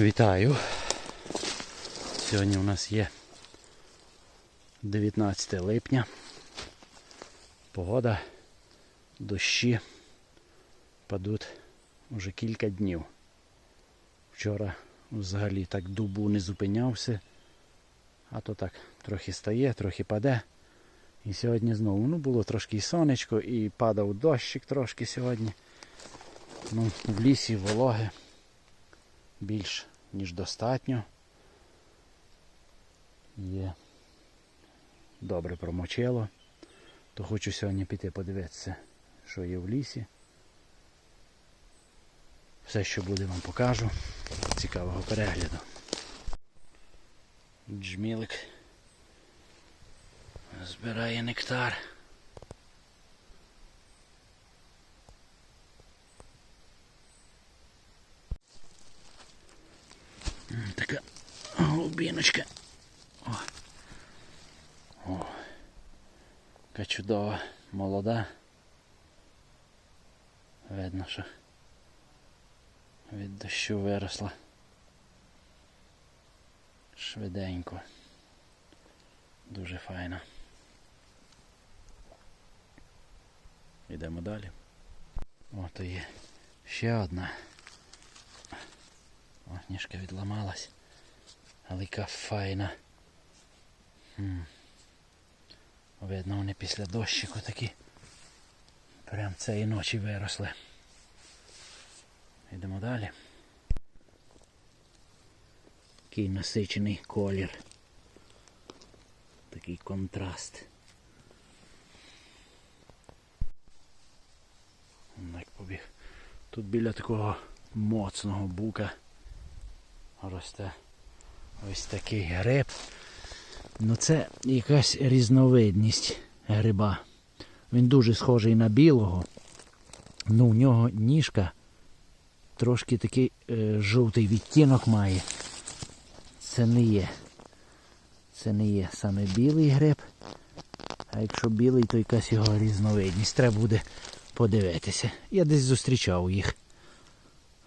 Вітаю. Сьогодні у нас є 19 липня. Погода, дощі падуть уже кілька днів. Вчора взагалі так дубу не зупинявся, а то так трохи стає, трохи паде. І сьогодні знову ну, було трошки сонечко, і падав дощик трошки сьогодні. Ну, в лісі вологи більш ніж достатньо. Є добре промочило. То хочу сьогодні піти подивитися, що є в лісі. Все, що буде, вам покажу. Цікавого перегляду. Джмілик збирає нектар. М, Така голубіночка. О. О. Яка чудова, молода. Видно, що від дощу виросла. Швиденько. Дуже файна. Йдемо далі. О, то є ще одна. О, ніжка відламалась. Яка файна. М. Видно, вони після дощику такі. Прям цієї ночі виросли. Йдемо далі. Такий насичений колір. Такий контраст. Он як побіг. Тут біля такого моцного бука росте ось такий гриб. Ну це якась різновидність гриба. Він дуже схожий на білого. Ну, у нього ніжка трошки такий е, жовтий відтінок має. Це не є. Це не є саме білий гриб. А якщо білий, то якась його різновидність. Треба буде подивитися. Я десь зустрічав їх.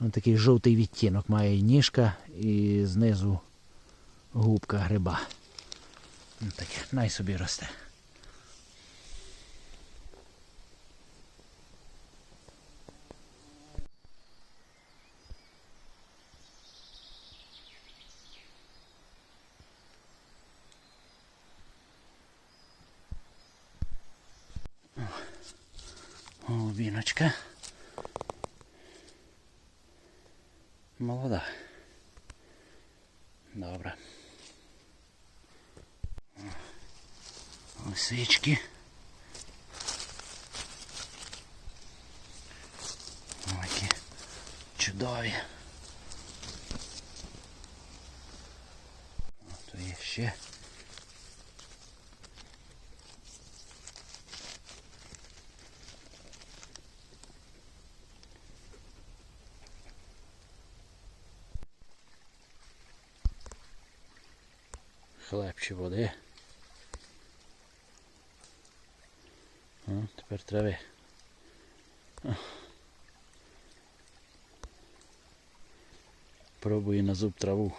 Ось такий жовтий відтінок має ніжка і знизу губка гриба. Ось таке, най собі росте. Голубіночка. Молода. Добре. Лисички. Які чудові. Тут є ще. Хлеб чи води. тепер трави. О. Пробую на зуб траву.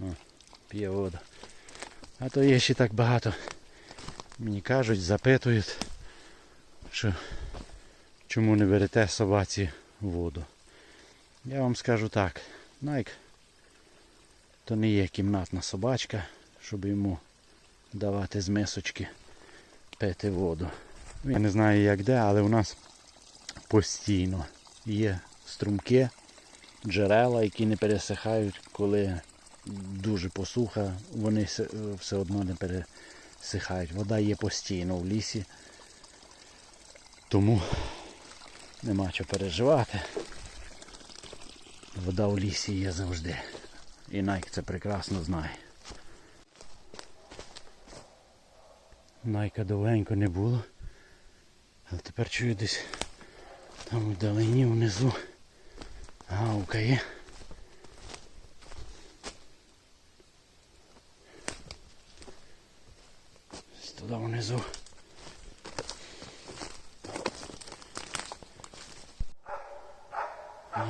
О, п'є воду. А то є ще так багато. Мені кажуть, запитують, що Чому не берете собаці воду. Я вам скажу так, Найк то не є кімнатна собачка, щоб йому давати з мисочки пити воду. Я не знаю як де, але у нас постійно є струмки, джерела, які не пересихають, коли дуже посуха, вони все одно не пересихають. Вода є постійно в лісі. Тому нема чого переживати. Вода в лісі є завжди. І Найк це прекрасно знає. Найка довгенько не було. Але тепер чую десь там вдалині внизу гавкає. внизу.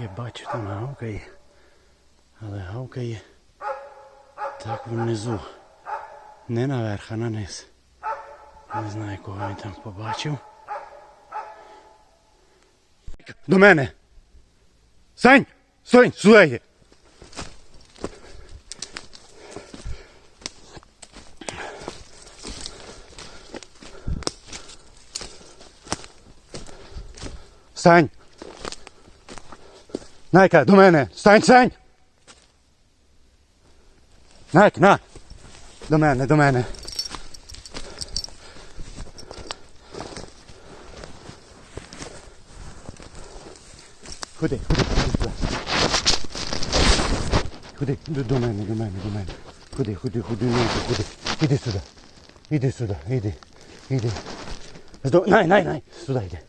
Є, бачу, там гавкає. Але гавкає так внизу. Не наверх, а на низ. Не знаю, кого він там побачив. До мене. Сань! Сань, сюди є. Сань! Найка, до мене! Стань, Сань! Найк, на! До мене, до мене. Ходи, ходи, ходи. Ходи, до, до мене, до мене, до мене. Ходи, ходи, ходи, Найка, ходи. Іди сюди. Іди сюди, іди. Іди. Здо... Най, най, най. Сюди йди.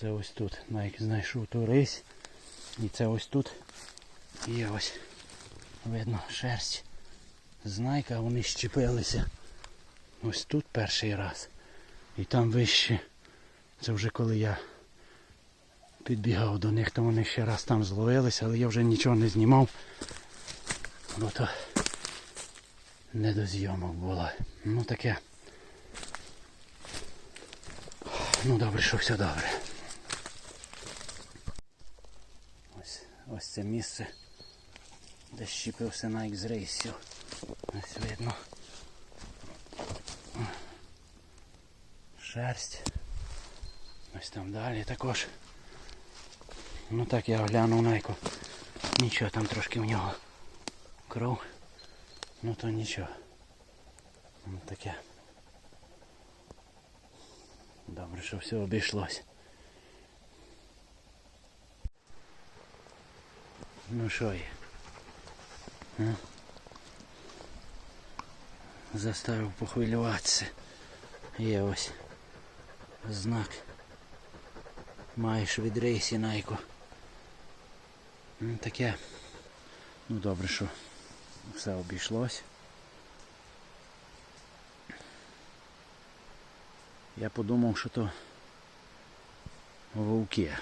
Це ось тут. Найк знайшов ту рись. І це ось тут є ось. Видно шерсть. Знайка, вони щепилися. Ось тут перший раз. І там вище. Це вже коли я підбігав до них, то вони ще раз там зловилися, але я вже нічого не знімав. Бо то не до зйомок було. Ну таке. Ну добре, що все добре. Ось, це місце, де щепився Найк з рейсів. Ось видно. Шерсть. Ось там далі також. Ну так я оглянув Найку. Нічого, там трошки в нього кров. Ну то нічого. Ну таке. Добре, що все обійшлось. Ну що є? А? Заставив похвилюватися. Є ось знак. Маєш від рейсі найку. Ну, таке. Ну добре, що все обійшлось. Я подумав, що то вовки.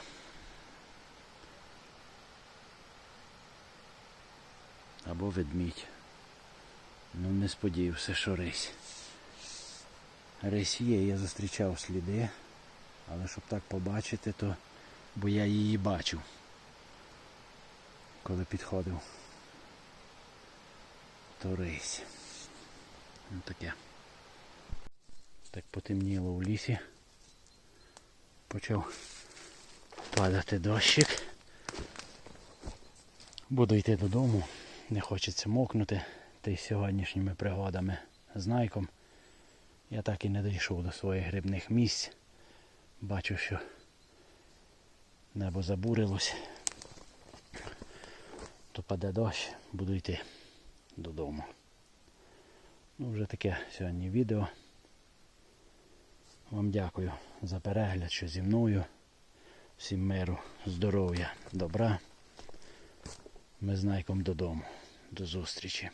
Або ведмідь. Ну не сподівався, що рись. Рись є, я зустрічав сліди, але щоб так побачити, то бо я її бачив, коли підходив. То рись. Ну таке. Так потемніло у лісі. Почав падати дощик. Буду йти додому. Не хочеться мокнути. Та й сьогоднішніми пригодами з найком. Я так і не дійшов до своїх грибних місць. Бачу, що небо забурилось. То паде дощ, буду йти додому. Ну, вже таке сьогодні відео. Вам дякую за перегляд, що зі мною. Всім миру, здоров'я, добра. Ми знайком додому. До зустрічі.